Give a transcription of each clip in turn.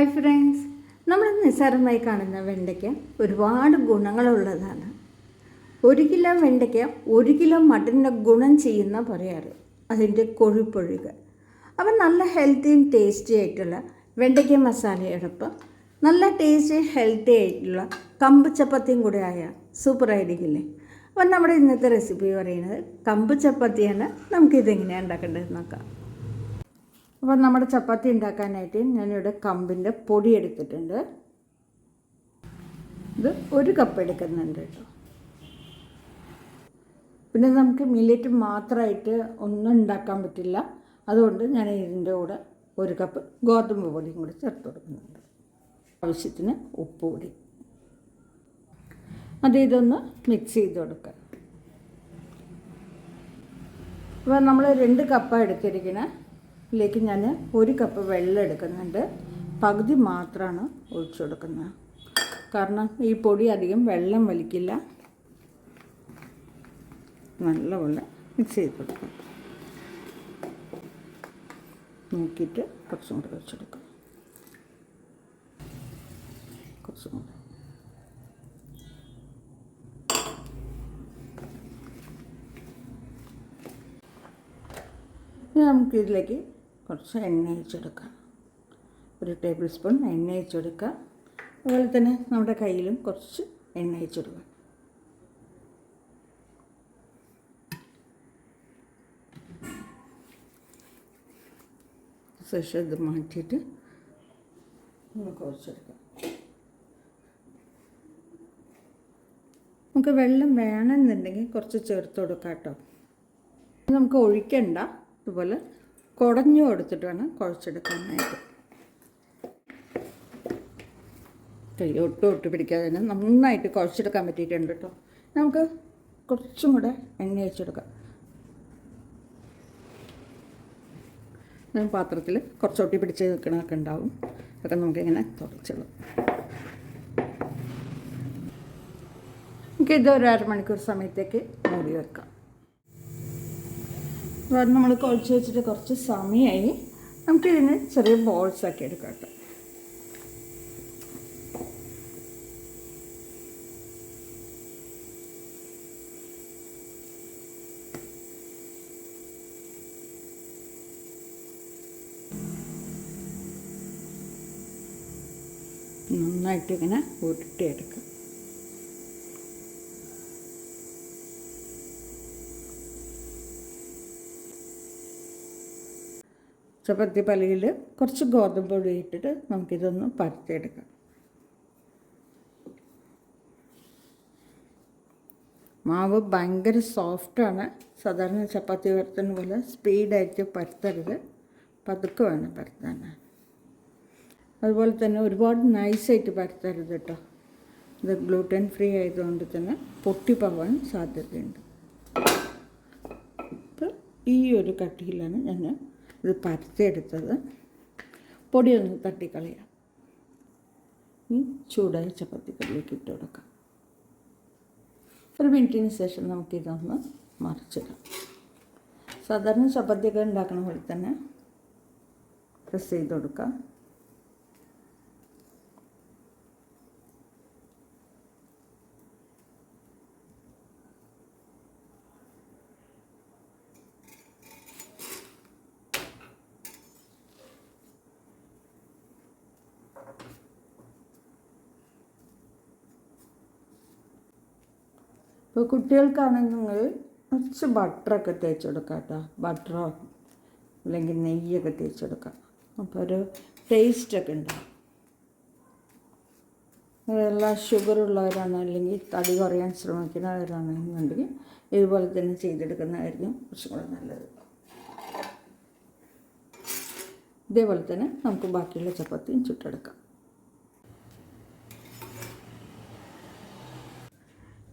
Hi friends നമ്മൾ നിസ്സാരമായി കാണുന്ന വെണ്ടയ്ക്ക ഒരുപാട് ഗുണങ്ങളുള്ളതാണ്. ഒരു കിലോ വെണ്ടയ്ക്ക ഒരു കിലോ മട്ടന്റെ ഗുണം ചെയ്യുന്ന പറയാറ്. അതിന്റെ കൊഴുപ്പൊഴുക. അപ്പം നല്ല ഹെൽത്തിയും ടേസ്റ്റി ആയിട്ടുള്ള വെണ്ടയ്ക്ക മസാലയോടൊപ്പം നല്ല ടേസ്റ്റി ഹെൽത്തി ആയിട്ടുള്ള കമ്പ് ചപ്പാത്തിയും കൂടെ ആയ സൂപ്പറായിരിക്കില്ലേ അപ്പം നമ്മുടെ ഇന്നത്തെ റെസിപ്പി പറയുന്നത് കമ്പ് ചപ്പാത്തിയാണ്. നമുക്കിതെങ്ങനെയാണ് ഉണ്ടാക്കേണ്ടത് നോക്കാം. അപ്പോൾ നമ്മുടെ ചപ്പാത്തി ഉണ്ടാക്കാനായിട്ട് ഞാനിവിടെ കമ്പിന്റെ പൊടി എടുത്തിട്ടുണ്ട്. ഇത് ഒരു കപ്പ് എടുക്കുന്നുണ്ട് കേട്ടോ. പിന്നെ നമുക്ക് മില്ലറ്റ് മാത്രമായിട്ട് ഒന്നും ഉണ്ടാക്കാൻ പറ്റില്ല. അതുകൊണ്ട് ഞാൻ ഇതിന്റെ കൂടെ ഒരു കപ്പ് ഗോതമ്പ് പൊടിയും കൂടി ചേർത്ത് കൊടുക്കുന്നുണ്ട്. ആവശ്യത്തിന് ഉപ്പ് പൊടി. അത് ഇതൊന്ന് മിക്സ് ചെയ്ത് കൊടുക്കുക. അപ്പോൾ നമ്മൾ രണ്ട് കപ്പാണ് എടുത്തിരിക്കുന്നത് ഇതിലേക്ക് ഞാൻ ഒരു കപ്പ് വെള്ളം എടുക്കുന്നുണ്ട്. പകുതി മാത്രമാണ് ഒഴിച്ചു കൊടുക്കുന്നത്. കാരണം ഈ പൊടി അധികം വെള്ളം വലിക്കില്ല. നല്ലപോലെ മിക്സ് ചെയ്ത് കൊടുക്കും നോക്കിയിട്ട് കുറച്ചും കൂടെ വെച്ചെടുക്കാം കുറച്ചും കൂടെ. ഇനി നമുക്ക് ഇതിലേക്ക് കുറച്ച് എണ്ണ ഒഴിച്ചെടുക്കാം ഒരു ടേബിൾ സ്പൂൺ എണ്ണ ഒഴിച്ചെടുക്കുക അതുപോലെ തന്നെ നമ്മുടെ കയ്യിലും കുറച്ച് എണ്ണ ഒഴിച്ചെടുക്കുക ശേഷം ഇത് മാറ്റിയിട്ട് നമുക്ക് കുറച്ചെടുക്കാം. നമുക്ക് വെള്ളം വേണമെന്നുണ്ടെങ്കിൽ കുറച്ച് ചേർത്ത് കൊടുക്കാം കേട്ടോ. നമുക്ക് ഒഴിക്കണ്ട. ഇതുപോലെ കുടഞ്ഞു കൊടുത്തിട്ട് വേണം കുഴച്ചെടുക്കാനായിട്ട്. കൈ ഒട്ടും ഒട്ട് പിടിക്കാതെ തന്നെ നന്നായിട്ട് കുഴച്ചെടുക്കാൻ പറ്റിയിട്ടുണ്ട് കേട്ടോ. നമുക്ക് കുറച്ചും കൂടെ എണ്ണ ഒഴിച്ചെടുക്കാം. ഞാൻ പാത്രത്തിൽ കുറച്ച് ഒട്ടി പിടിച്ച് നിൽക്കണമൊക്കെ ഉണ്ടാവും. അതൊക്കെ നമുക്കിങ്ങനെ തുടച്ചുള്ളൂ നമുക്ക് ഇത് ഒരു അരമണിക്കൂർ സമയത്തേക്ക് മൂടി വെക്കാം. അത് നമ്മൾ കുഴച്ച് വെച്ചിട്ട് കുറച്ച് സമയമായി നമുക്കിതിന് ചെറിയ ബോൾസ് ആക്കി എടുക്കാം നന്നായിട്ട് ഇങ്ങനെ ഉരുട്ടിയെടുക്കാം. ചപ്പാത്തി പലയിൽ കുറച്ച് ഗോതമ്പ് പൊടി ഇട്ടിട്ട് നമുക്കിതൊന്ന് പരത്തിയെടുക്കാം. മാവ് ഭയങ്കര സോഫ്റ്റാണ് സാധാരണ ചപ്പാത്തി പരത്തുന്ന പോലെ സ്പീഡായിട്ട് പരത്തരുത്. പതുക്കെ വേണം പരത്താൻ അതുപോലെ തന്നെ ഒരുപാട് നൈസായിട്ട് പരത്തരുത് കേട്ടോ ഇത് ഗ്ലൂട്ടൻ ഫ്രീ ആയതുകൊണ്ട് തന്നെ പൊട്ടിപ്പോവാൻ സാധ്യതയുണ്ട്. അപ്പോൾ ഈ ഒരു കട്ടിയിലാണ് ഞാൻ ഇത് പരത്തിയെടുത്തത്. പൊടിയൊന്ന് തട്ടിക്കളയാം. ഈ ചൂടായ ചപ്പാത്തിക്കറിലേക്ക് ഇട്ട് കൊടുക്കാം. ഒരു മിനിറ്റിന് ശേഷം നമുക്കിതൊന്ന് മറിച്ചിടാം. സാധാരണ ചപ്പാത്തിയൊക്കെ ഉണ്ടാക്കുന്ന പോലെ തന്നെ പ്രസ് ചെയ്ത് കൊടുക്കാം. ഇപ്പോൾ കുട്ടികൾക്കാണെങ്കിൽ നിങ്ങൾ കുറച്ച് ബട്ടറൊക്കെ തേച്ച് കൊടുക്കുക കേട്ടോ. ബട്ടറോ അല്ലെങ്കിൽ നെയ്യൊക്കെ തേച്ച് കൊടുക്കുക അപ്പോൾ ഒരു ടേസ്റ്റൊക്കെ ഉണ്ടാവും. അതെല്ലാം ഷുഗർ ഉള്ളവരാണ് അല്ലെങ്കിൽ തടി കുറയാൻ ശ്രമിക്കുന്നവരാണെന്നുണ്ടെങ്കിൽ ഇതുപോലെ തന്നെ ചെയ്തെടുക്കുന്നതായിരിക്കും കുറച്ചും കൂടെ നല്ലത്. ഇതേപോലെ തന്നെ നമുക്ക് ബാക്കിയുള്ള ചപ്പാത്തിയും ചുട്ടെടുക്കാം.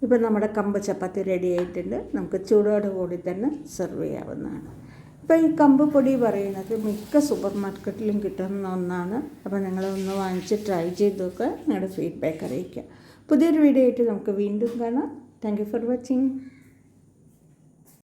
ഇപ്പം നമ്മുടെ കമ്പ് ചപ്പാത്തി റെഡി ആയിട്ടുണ്ട്. നമുക്ക് ചൂടോട് കൂടി തന്നെ സെർവ് ചെയ്യാവുന്നതാണ്. ഇപ്പോൾ ഈ കമ്പ് പൊടി പറയുന്നത് മിക്ക സൂപ്പർ മാർക്കറ്റിലും കിട്ടുന്ന ഒന്നാണ്. അപ്പോൾ നിങ്ങളൊന്ന് വാങ്ങിച്ച് ട്രൈ ചെയ്ത് നോക്കുക. നിങ്ങളുടെ ഫീഡ്ബാക്ക് അറിയിക്കുക. പുതിയൊരു വീഡിയോ ആയിട്ട് നമുക്ക് വീണ്ടും കാണാം. Thank you for watching